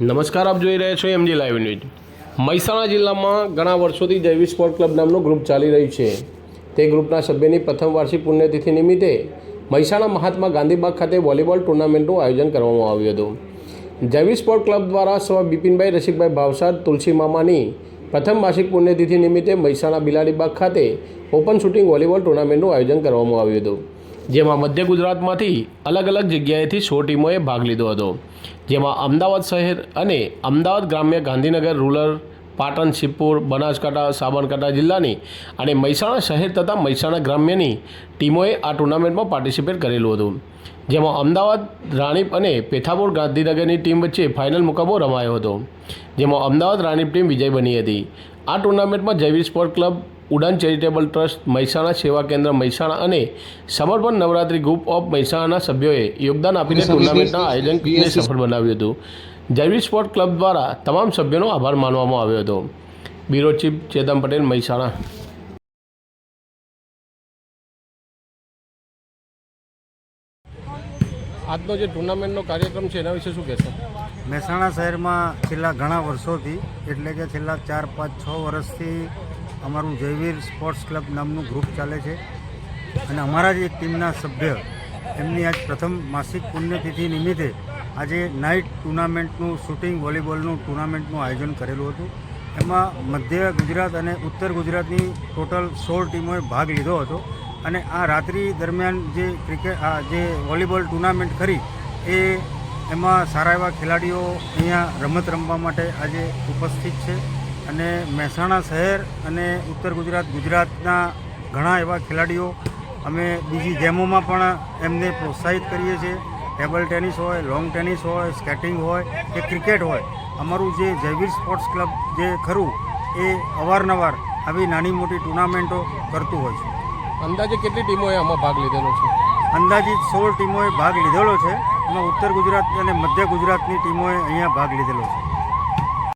નમસ્કાર, આપ જોઈ રહ્યા છો એમજી લાઈવ ન્યૂઝ મહેસાણા જિલ્લામાં ઘણા વર્ષોથી જૈવિક સ્પોર્ટ ક્લબ નામનું ગ્રુપ ચાલી રહ્યું છે. તે ગ્રુપના સભ્યની પ્રથમ વાર્ષિક પુણ્યતિથિ નિમિત્તે મહેસાણા મહાત્મા ગાંધીબાગ ખાતે વોલીબોલ ટુર્નામેન્ટનું આયોજન કરવામાં આવ્યું હતું. જૈવિક સ્પોર્ટ ક્લબ દ્વારા સ્વ બિપિનભાઈ, રસિકભાઈ ભાવસાર, તુલસી મામાની પ્રથમ વાર્ષિક પુણ્યતિથિ નિમિત્તે મહેસાણા બિલાડીબાગ ખાતે ઓપન શૂટિંગ વોલીબોલ ટુર્નામેન્ટનું આયોજન કરવામાં આવ્યું હતું, જેમાં મધ્ય ગુજરાતમાંથી અલગ અલગ જગ્યાએથી સો ટીમોએ ભાગ લીધો હતો. જેમાં અમદાવાદ શહેર અને અમદાવાદ ગ્રામ્ય ગાંધીનગર રૂરલ, પાટણ, શિવપુર, બનાસકાંઠા, સાબરકાંઠા જિલ્લાની અને મહેસાણા શહેર તથા મહેસાણા ગ્રામ્યની ટીમોએ આ ટુર્નામેન્ટમાં પાર્ટિસિપેટ કરેલું હતું. જેમાં અમદાવાદ, રાણીપ અને પેથાપુર ગાંધીનગરની ટીમ વચ્ચે ફાઇનલ મુકાબલો રમાયો હતો. જેમાં અમદાવાદ રાણીપ ટીમ વિજય બની હતી. આ ટુર્નામેન્ટમાં Jayveer sport club Udaan charitable trust Mehsana Seva Kendra Mehsana અને સમર્પણ નવરાત્રી ગ્રુપ ઓફ મહેસાણાના સભ્યોએ યોગદાન આપીને ટુર્નામેન્ટના આયોજનને સફળ બનાવ્યું હતું. જૈવિક સ્પોર્ટ ક્લબ દ્વારા તમામ સભ્યોનો આભાર માનવામાં આવ્યો હતો. Bureau chief Chetan Patel Mehsana. આજનો જે ટુર્નામેન્ટનો કાર્યક્રમ છે એના વિશે શું કહેશો? મહેસાણા શહેરમાં છેલ્લા ઘણા વર્ષોથી એટલે કે છેલ્લા ચાર પાંચ છ વર્ષથી અમારું જયવીર સ્પોર્ટ્સ ક્લબ નામનું ગ્રુપ ચાલે છે અને અમારા જ એક ટીમના સભ્ય, એમની આજ પ્રથમ માસિક પુણ્યતિથિ નિમિત્તે આજે નાઇટ ટુર્નામેન્ટનું શૂટિંગ, વોલીબોલનું ટુર્નામેન્ટનું આયોજન કરેલું હતું. એમાં મધ્ય ગુજરાત અને ઉત્તર ગુજરાતની ટોટલ સોળ ટીમોએ ભાગ લીધો હતો અને આ રાત્રિ દરમિયાન જે ક્રિકેટ આ જે વોલીબોલ ટુર્નામેન્ટ કરી, એ એમાં સારા એવા ખેલાડીઓ અહીંયા રમત રમવા માટે આજે ઉપસ્થિત છે. અને મહેસાણા શહેર અને ઉત્તર ગુજરાત ગુજરાતના ઘણા એવા ખેલાડીઓ અમે બીજી ગેમોમાં પણ એમને પ્રોત્સાહિત કરીએ છીએ. ટેબલ ટેનિસ હોય લોંગ ટેનિસ હોય સ્કેટિંગ હોય કે ક્રિકેટ હોય. અમારું જે જયવીર સ્પોર્ટ્સ ક્લબ જે ખરું એ અવારનવાર આવી નાની મોટી ટુર્નામેન્ટો કરતું હોય છે. અંદાજે કેટલી ટીમોએ આમાં ભાગ લીધેલો છે? અંદાજિત સોળ ટીમોએ ભાગ લીધેલો છે. એમાં ઉત્તર ગુજરાત અને મધ્ય ગુજરાતની ટીમોએ અહીંયા ભાગ લીધેલો છે.